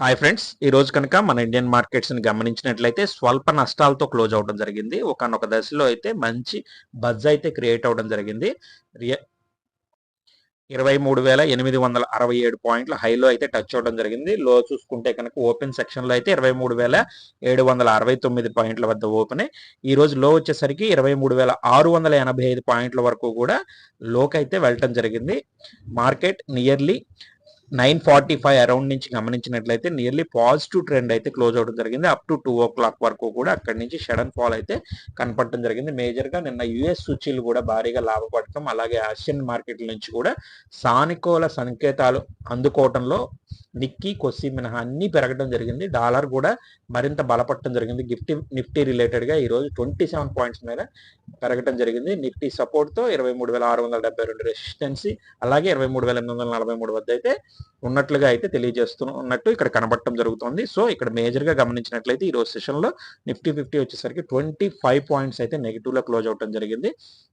Hi friends ఈ రోజు కనుక మన ఇండియన్ మార్కెట్స్ని గమనించినట్లయితే స్వల్ప నష్టాలతో క్లోజ్ అవడం జరిగింది. ఒకనొక దశలో అయితే మంచి బజ్ అయితే క్రియేట్ అవడం జరిగింది. ఇరవై మూడు వేల ఎనిమిది వందల అరవై ఏడు పాయింట్ల హైలో అయితే టచ్ అవడం జరిగింది. లో చూసుకుంటే కనుక ఓపెన్ సెక్షన్లో అయితే ఇరవై మూడు వేల ఏడు వందల అరవై తొమ్మిది పాయింట్ల వద్ద ఓపెన్. ఈ రోజు లో వచ్చేసరికి ఇరవై మూడు వేల ఆరు వందల ఎనభై ఐదు పాయింట్ల వరకు కూడా లోకి అయితే వెళ్ళటం జరిగింది. Market nearly nine forty five around నుంచి గమనించినట్లయితే నియర్లీ పాజిటివ్ ట్రెండ్ అయితే క్లోజ్ అవడం జరిగింది. Up to two o'clock వరకు కూడా అక్కడి నుంచి షడన్ ఫాల్ అయితే కనపడటం జరిగింది. మేజర్గా నిన్న యుఎస్ సూచీలు కూడా భారీగా లాభపడటం అలాగే ఆసియన్ మార్కెట్ల నుంచి కూడా సానుకూల సంకేతాలు అందుకోవటంలో నిక్కీ కొస్సి మినహా అన్ని పెరగడం జరిగింది. డాలర్ కూడా మరింత బలపడటం జరిగింది. గిఫ్టీ నిఫ్టీ రిలేటెడ్గా ట్వంటీ సెవెన్ పాయింట్స్ మీద పెరగడం జరిగింది. నిఫ్టీ సపోర్ట్తో ఇరవై మూడు వేల ఆరు వందల డెబ్బై రెండు రెసిస్టెన్సీ అలాగే ఇరవై మూడు వేల ఎనిమిది వందల నలభై మూడు వద్ద అయితే ఉన్నట్లుగా అయితే తెలియజేస్తున్నట్టు ఇక్కడ కనబడటం జరుగుతుంది. సో ఇక్కడ మేజర్గా గమనించినట్లయితే ఈరోజు సెషన్లో నిఫ్టీ ఫిఫ్టీ వచ్చేసరికి ట్వంటీ ఫైవ్ పాయింట్స్ అయితే నెగిటివ్లో క్లోజ్ అవడం జరిగింది.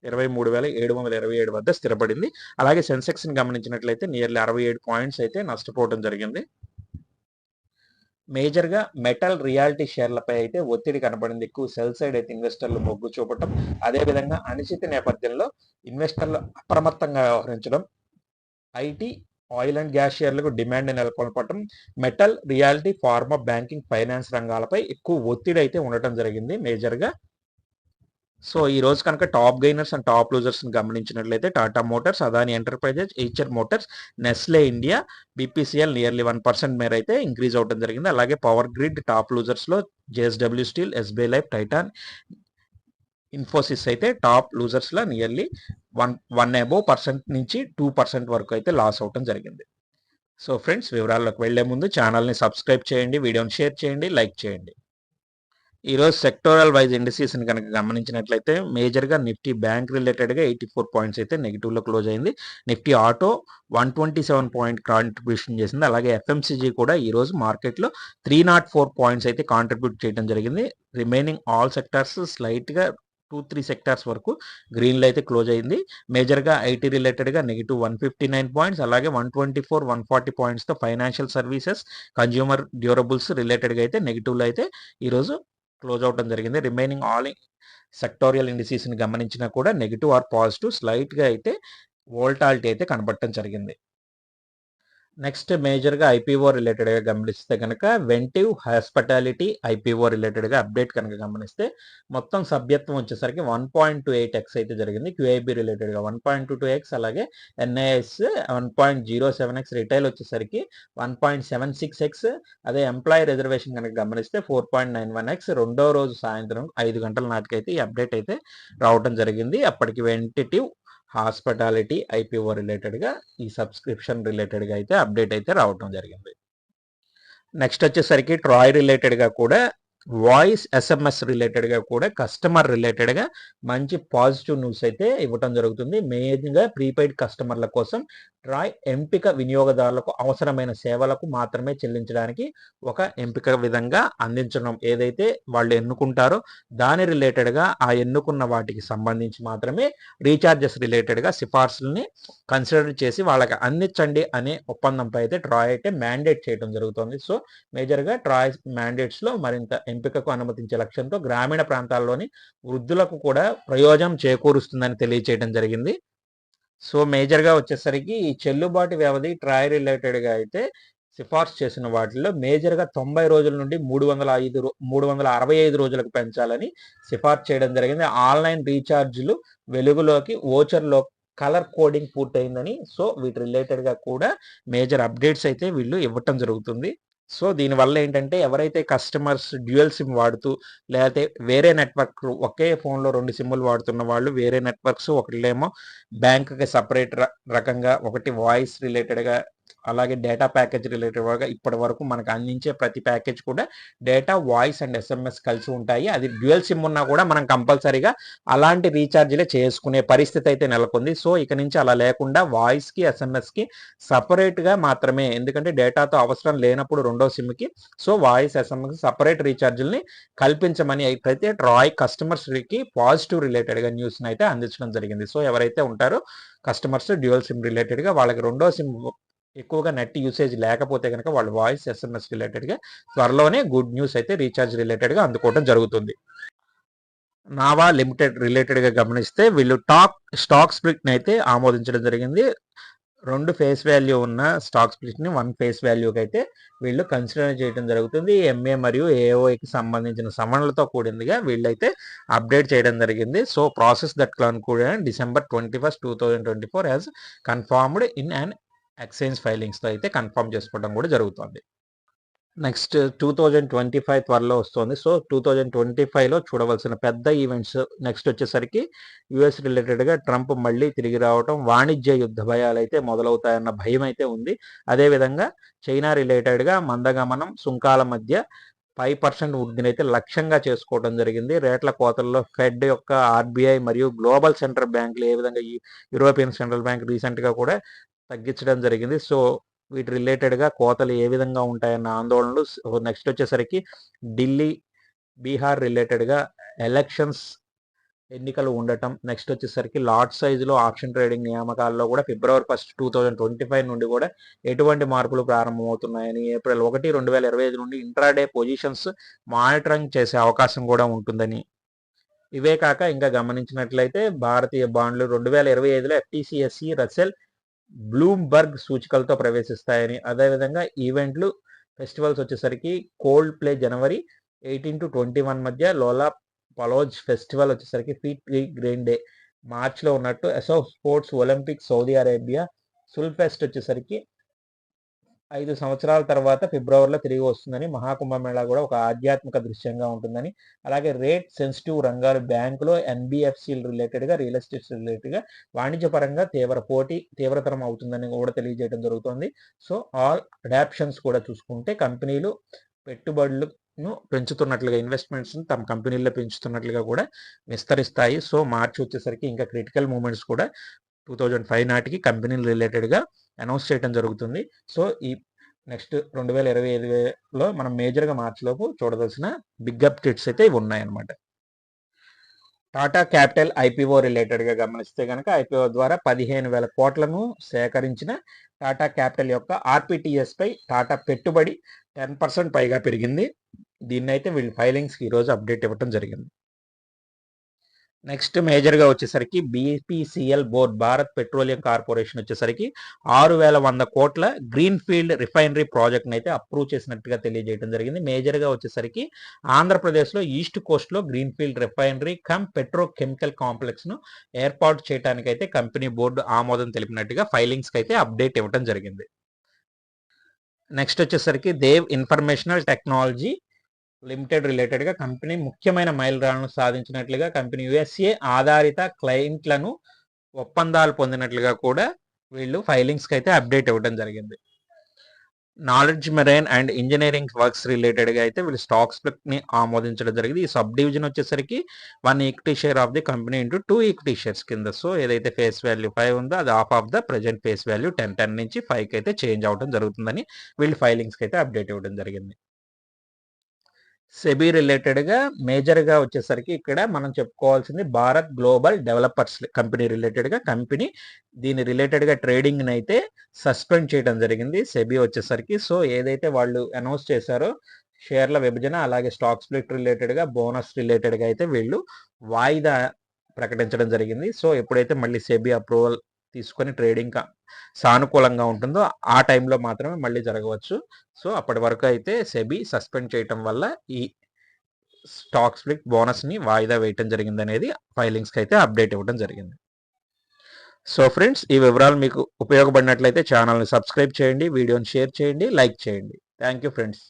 ఇరవై మూడు వేల ఏడు వందల ఇరవై ఏడు వద్ద స్థిరపడింది. అలాగే సెన్సెక్స్ని గమనించినట్లయితే నియర్లీ అరవై ఏడు పాయింట్స్ అయితే నష్టపోవడం జరిగింది. మేజర్గా మెటల్ రియాలిటీ షేర్లపై అయితే ఒత్తిడి కనబడింది. ఎక్కువ సెల్ సైడ్ అయితే ఇన్వెస్టర్లు మొగ్గు చూపటం అదే విధంగా అనిశ్చిత నేపథ్యంలో ఇన్వెస్టర్లు అప్రమత్తంగా వ్యవహరించడం ఐటీ ఆయిల్ అండ్ గ్యాస్ షేర్లకు demand నెలకొల్పటం metal realty pharma banking finance రంగాలపై ఎక్కువ ఒత్తిడి అయితే ఉండటం జరిగింది మేజర్గా. సో ఈ రోజు కనుక టాప్ గైనర్స్ అండ్ టాప్ లూజర్స్ని గమనించినట్లయితే Tata Motors Adani Enterprises HR Motors Nestle India BPCL nearly one percent మేర అయితే ఇంక్రీజ్ అవడం జరిగింది. అలాగే power grid top లూజర్స్లో JSW steel SBI life Titan Infosys అయితే top లూజర్స్లో nearly one one above percent నుంచి two percent వరకు అయితే లాస్ అవటం జరిగింది. సో ఫ్రెండ్స్ వివరాల్లోకి వెళ్ళే ముందు ఛానల్ని సబ్స్క్రైబ్ చేయండి వీడియోని షేర్ చేయండి లైక్ చేయండి. ఈరోజు సెక్టోరల్ వైజ్ ఇండస్ట్రీస్ని కనుక గమనించినట్లయితే మేజర్గా నిఫ్టీ బ్యాంక్ రిలేటెడ్గా ఎయిటీ ఫోర్ పాయింట్స్ అయితే నెగిటివ్లో క్లోజ్ అయింది. Nifty auto one twenty seven point contribution చేసింది. అలాగే ఎఫ్ఎంసీజీ కూడా ఈరోజు మార్కెట్లో త్రీ నాట్ ఫోర్ పాయింట్స్ అయితే కాంట్రిబ్యూట్ చేయడం జరిగింది. రిమైనింగ్ ఆల్ సెక్టార్స్ స్లైట్గా టూ త్రీ సెక్టార్స్ వరకు గ్రీన్లో అయితే క్లోజ్ అయింది. మేజర్గా ఐటీ రిలేటెడ్గా negative one fifty nine points అలాగే one twenty four one forty పాయింట్స్తో financial services consumer durables రిలేటెడ్గా అయితే నెగిటివ్లో అయితే ఈరోజు క్లోజ్ అవడం జరిగింది. రిమైనింగ్ ఆల్ సెక్టోరియల్ ఇండిసీస్ని గమనించినా కూడా నెగిటివ్ ఆర్ పాజిటివ్ స్లైట్గా అయితే వోల్టాలిటీ అయితే కనబడటం జరిగింది. నెక్స్ట్ మేజర్గా ఐపీఓ రిలేటెడ్గా గమనిస్తే కనుక వెంటివ్ హాస్పిటాలిటీ ఐపీఓ రిలేటెడ్గా అప్డేట్ కనుక గమనిస్తే మొత్తం సభ్యత్వం వచ్చేసరికి one point two eight X అయితే జరిగింది. క్యూఐబి రిలేటెడ్గా one point two two X అలాగే NIS one point zero seven X retail వచ్చేసరికి one point seven six X. అదే ఎంప్లాయీ రిజర్వేషన్ కనుక గమనిస్తే four point nine one X. రెండో రోజు సాయంత్రం ఐదు గంటల నాటికైతే ఈ అప్డేట్ అయితే రావడం జరిగింది. అప్పటికి వెంటిటివ్ హాస్పిటాలిటీ ఐపీఓ రిలేటెడ్గా ఈ సబ్స్క్రిప్షన్ రిలేటెడ్గా అయితే అప్డేట్ అయితే రావడం జరిగింది. నెక్స్ట్ వచ్చేసరికి ట్రాయ్ రిలేటెడ్గా కూడా వాయిస్ ఎస్ఎంఎస్ రిలేటెడ్గా కూడా కస్టమర్ రిలేటెడ్గా మంచి పాజిటివ్ న్యూస్ అయితే ఇవ్వటం జరుగుతుంది. మెయిన్గా ప్రీపెయిడ్ కస్టమర్ల కోసం ట్రాయ్ ఎంపిక వినియోగదారులకు అవసరమైన సేవలకు మాత్రమే చెల్లించడానికి ఒక ఎంపిక విధంగా అందించడం ఏదైతే వాళ్ళు ఎన్నుకుంటారో దాని రిలేటెడ్గా ఆ ఎన్నుకున్న వాటికి సంబంధించి మాత్రమే రీఛార్జెస్ రిలేటెడ్గా సిఫార్సులని సిఫార్సుల్ని కన్సిడర్ చేసి వాళ్ళకి అందించండి అనే ఒప్పందంపై అయితే ట్రాయ్ అయితే మ్యాండేట్ చేయడం జరుగుతుంది. సో మేజర్గా ట్రాయ్ మ్యాండేట్స్లో మరింత ఎంపికకు అనుమతించే లక్ష్యంతో గ్రామీణ ప్రాంతాల్లోని వృద్ధులకు కూడా ప్రయోజనం చేకూరుస్తుందని తెలియచేయడం జరిగింది. సో మేజర్గా వచ్చేసరికి ఈ చెల్లుబాటు వ్యవధి ట్రయల్ రిలేటెడ్గా అయితే సిఫార్సు చేసిన వాటిల్లో మేజర్గా తొంభై రోజుల నుండి మూడు వందల ఐదు మూడు వందల అరవై ఐదు రోజులకు పెంచాలని సిఫార్సు చేయడం జరిగింది. ఆన్లైన్ రీఛార్జ్లు వెలుగులోకి ఓచర్లో కలర్ కోడింగ్ పూర్తయిందని సో వీటి రిలేటెడ్గా కూడా మేజర్ అప్డేట్స్ అయితే వీళ్ళు ఇవ్వటం జరుగుతుంది. సో దీనివల్ల ఏంటంటే ఎవరైతే కస్టమర్స్ డ్యూయల్ సిమ్ వాడుతూ లేకపోతే వేరే నెట్వర్క్ ఒకే ఫోన్లో రెండు సిమ్లు వాడుతున్న వాళ్ళు వేరే నెట్వర్క్స్ ఒకటిలేమో బ్యాంకుకి సపరేట్ రకంగా ఒకటి వాయిస్ రిలేటెడ్గా అలాగే డేటా ప్యాకేజ్ రిలేటెడ్గా ఇప్పటి వరకు మనకు అందించే ప్రతి ప్యాకేజ్ కూడా డేటా వాయిస్ అండ్ ఎస్ఎంఎస్ కలిసి ఉంటాయి. అది డ్యూయల్ సిమ్ ఉన్నా కూడా మనం కంపల్సరీగా అలాంటి రీఛార్జ్లే చేసుకునే పరిస్థితి అయితే నెలకొంది. సో ఇక నుంచి అలా లేకుండా వాయిస్కి ఎస్ఎంఎస్కి సపరేట్గా మాత్రమే ఎందుకంటే డేటాతో అవసరం లేనప్పుడు రెండో సిమ్కి సో వాయిస్ ఎస్ఎంఎస్ సపరేట్ రీఛార్జ్ని కల్పించమని అయితే రాయ్ కస్టమర్స్కి పాజిటివ్ రిలేటెడ్గా న్యూస్ని అయితే అందించడం జరిగింది. సో ఎవరైతే ఉంటారో కస్టమర్స్ డ్యూయల్ సిమ్ రిలేటెడ్గా వాళ్ళకి రెండో సిమ్ ఎక్కువగా నెట్ యూసేజ్ లేకపోతే కనుక వాళ్ళ వాయిస్ ఎస్ఎంఎస్ రిలేటెడ్గా త్వరలోనే గుడ్ న్యూస్ అయితే రీఛార్జ్ రిలేటెడ్గా అందుకోవడం జరుగుతుంది. నావా లిమిటెడ్ రిలేటెడ్గా గమనిస్తే వీళ్ళు టాక్ స్టాక్ స్ప్లిట్ని అయితే ఆమోదించడం జరిగింది. రెండు ఫేస్ వాల్యూ ఉన్న స్టాక్ స్ప్లిట్ని వన్ ఫేస్ వాల్యూకి అయితే వీళ్ళు కన్సిడర్ చేయడం జరుగుతుంది. ఎంఏ మరియు ఏఓకి సంబంధించిన సమన్లతో కూడిందిగా వీళ్ళైతే అప్డేట్ చేయడం జరిగింది. సో ప్రాసెస్ దట్ కూడా December twenty first two thousand twenty four has confirmed in and exchange ఫైలింగ్స్తో అయితే కన్ఫర్మ్ చేసుకోవడం కూడా జరుగుతుంది. Next two thousand twenty five త్వరలో వస్తుంది. సో టూ థౌజండ్ ట్వంటీ ఫైవ్లో చూడవలసిన పెద్ద ఈవెంట్స్ నెక్స్ట్ వచ్చేసరికి యుఎస్ రిలేటెడ్గా ట్రంప్ మళ్ళీ తిరిగి రావటం వాణిజ్య యుద్ధ భయాలు అయితే మొదలవుతాయన్న భయం అయితే ఉంది అదేవిధంగా చైనా రిలేటెడ్గా మందగమనం సుంకాల మధ్య ఫైవ్ పర్సెంట్ వృద్ధిని అయితే లక్ష్యంగా చేసుకోవడం జరిగింది. రేట్ల కోతల్లో ఫెడ్ యొక్క ఆర్బీఐ మరియు గ్లోబల్ సెంట్రల్ బ్యాంకులు ఏ విధంగా యూరోపియన్ సెంట్రల్ బ్యాంక్ రీసెంట్గా కూడా తగ్గించడం జరిగింది. సో వీటి రిలేటెడ్గా కోతలు ఏ విధంగా ఉంటాయన్న ఆందోళనలు నెక్స్ట్ వచ్చేసరికి ఢిల్లీ బీహార్ రిలేటెడ్గా ఎలక్షన్స్ ఎన్నికలు ఉండటం. నెక్స్ట్ వచ్చేసరికి లాట్ సైజులో ఆప్షన్ ట్రేడింగ్ నియామకాల్లో కూడా February first two thousand twenty five నుండి కూడా ఎటువంటి మార్పులు ప్రారంభమవుతున్నాయని ఏప్రిల్ ఒకటి రెండు వేల ఇరవై ఐదు నుండి ఇంట్రాడే పొజిషన్స్ మానిటరింగ్ చేసే అవకాశం కూడా ఉంటుందని. ఇవే కాక ఇంకా గమనించినట్లయితే భారతీయ బాండ్లు రెండు వేల ఇరవై ఐదులో ఎఫ్టీసీఎస్సి రసెల్ బ్లూమ్బర్గ్ సూచికలతో ప్రవేశిస్తాయని. అదేవిధంగా ఈవెంట్లు ఫెస్టివల్స్ వచ్చేసరికి Coldplay January eighteen to twenty one మధ్య లోలా పలోజ్ ఫెస్టివల్ వచ్చేసరికి ఫీట్ గ్రీన్ డే మార్చ్లో ఉన్నట్టు ఎసో స్పోర్ట్స్ ఒలింపిక్ సౌదీ అరేబియా సుల్ ఫెస్ట్ వచ్చేసరికి ఐదు సంవత్సరాల తర్వాత ఫిబ్రవరిలో తిరిగి వస్తుందని మహాకుంభమేళా కూడా ఒక ఆధ్యాత్మిక దృశ్యంగా ఉంటుందని. అలాగే రేట్ సెన్సిటివ్ రంగాలు బ్యాంకులో ఎన్బిఎఫ్సి రిలేటెడ్గా రియల్ ఎస్టేట్స్ రిలేటెడ్గా వాణిజ్యపరంగా తీవ్ర పోటీ తీవ్రతరం అవుతుందని కూడా తెలియజేయడం జరుగుతుంది. సో ఆల్ అడాప్షన్స్ కూడా చూసుకుంటే కంపెనీలు పెట్టుబడులను పెంచుతున్నట్లుగా ఇన్వెస్ట్మెంట్స్ తమ కంపెనీల్లో పెంచుతున్నట్లుగా కూడా విస్తరిస్తాయి. సో మార్చి వచ్చేసరికి ఇంకా క్రిటికల్ మూమెంట్స్ కూడా టూ థౌజండ్ ఫైవ్ నాటికి కంపెనీలు రిలేటెడ్గా అనౌన్స్ చేయడం జరుగుతుంది. సో ఈ నెక్స్ట్ రెండు వేల ఇరవై ఐదులో మనం మేజర్గా మార్చిలోపు చూడదలసిన బిగ్ అప్డేట్స్ అయితే ఇవి ఉన్నాయన్నమాట. టాటా క్యాపిటల్ ఐపీఓ రిలేటెడ్గా గమనిస్తే కనుక ఐపీఓ ద్వారా పదిహేను వేల కోట్లను సేకరించిన టాటా క్యాపిటల్ యొక్క ఆర్పిటిఎస్పై టాటా పెట్టుబడి టెన్ పర్సెంట్ పైగా పెరిగింది. దీన్ని అయితే వీళ్ళు ఫైలింగ్స్కి ఈరోజు అప్డేట్ ఇవ్వడం జరిగింది. నెక్స్ట్ మేజర్గా వచ్చేసరికి BPCL board Bharat petroleum corporation వచ్చేసరికి ఆరు వేల వంద కోట్ల గ్రీన్ ఫీల్డ్ రిఫైనరీ ప్రాజెక్ట్ని అయితే అప్రూవ్ చేసినట్టుగా తెలియజేయడం జరిగింది. మేజర్గా వచ్చేసరికి ఆంధ్రప్రదేశ్లో east కోస్ట్లో green field refinery cum petrochemical కాంప్లెక్స్ను ఏర్పాటు చేయడానికైతే కంపెనీ బోర్డు ఆమోదం తెలిపినట్టుగా ఫైలింగ్స్కి అయితే అప్డేట్ ఇవ్వడం జరిగింది. నెక్స్ట్ వచ్చేసరికి దేవ్ ఇన్ఫర్మేషనల్ టెక్నాలజీ లిమిటెడ్ రిలేటెడ్గా కంపెనీ ముఖ్యమైన మైలురాళ్ళను సాధించినట్లుగా కంపెనీ యుఎస్ఏ ఆధారిత క్లయింట్లను ఒప్పందాలు పొందినట్లుగా కూడా వీళ్ళు ఫైలింగ్స్కి అయితే అప్డేట్ ఇవ్వడం జరిగింది. Knowledge marine and engineering works రిలేటెడ్గా అయితే వీళ్ళు స్టాక్ ఆమోదించడం జరిగింది. ఈ సబ్ డివిజన్ వచ్చేసరికి one equity share of the company into two equity shares కింద. సో ఏదైతే ఫేస్ వాల్యూ ఫైవ్ ఉందో అది of of the present face value ten ten నుంచి ఫైవ్కి అయితే చేంజ్ అవడం జరుగుతుందని వీళ్ళు ఫైలింగ్స్కి అయితే అప్డేట్ ఇవ్వడం జరిగింది. సెబీ రిలేటెడ్గా మేజర్గా వచ్చేసరికి ఇక్కడ మనం చెప్పుకోవాల్సింది భారత్ గ్లోబల్ డెవలపర్స్ కంపెనీ రిలేటెడ్గా కంపెనీ. దీని రిలేటెడ్గా ట్రేడింగ్ని అయితే సస్పెండ్ చేయడం జరిగింది సెబీ వచ్చేసరికి. సో ఏదైతే వాళ్ళు అనౌన్స్ చేశారో షేర్ల విభజన అలాగే స్టాక్ స్ప్లిట్ రిలేటెడ్గా బోనస్ రిలేటెడ్గా అయితే వీళ్ళు వాయిదా ప్రకటించడం జరిగింది. సో ఎప్పుడైతే మళ్ళీ సెబీ అప్రూవల్ తీసుకొని ట్రేడింగ్ సానుకూలంగా ఉంటుందో ఆ టైంలో మాత్రమే మళ్ళీ జరగవచ్చు. సో అప్పటి వరకు అయితే సెబీ సస్పెండ్ చేయటం వల్ల ఈ స్టాక్ స్ప్లిట్ బోనస్ని వాయిదా వేయటం జరిగింది అనేది ఫైలింగ్స్కి అయితే అప్డేట్ ఇవ్వడం జరిగింది. సో ఫ్రెండ్స్ ఈ వివరాలు మీకు ఉపయోగపడినట్లయితే ఛానల్ని సబ్స్క్రైబ్ చేయండి వీడియోని షేర్ చేయండి లైక్ చేయండి. Thank you friends.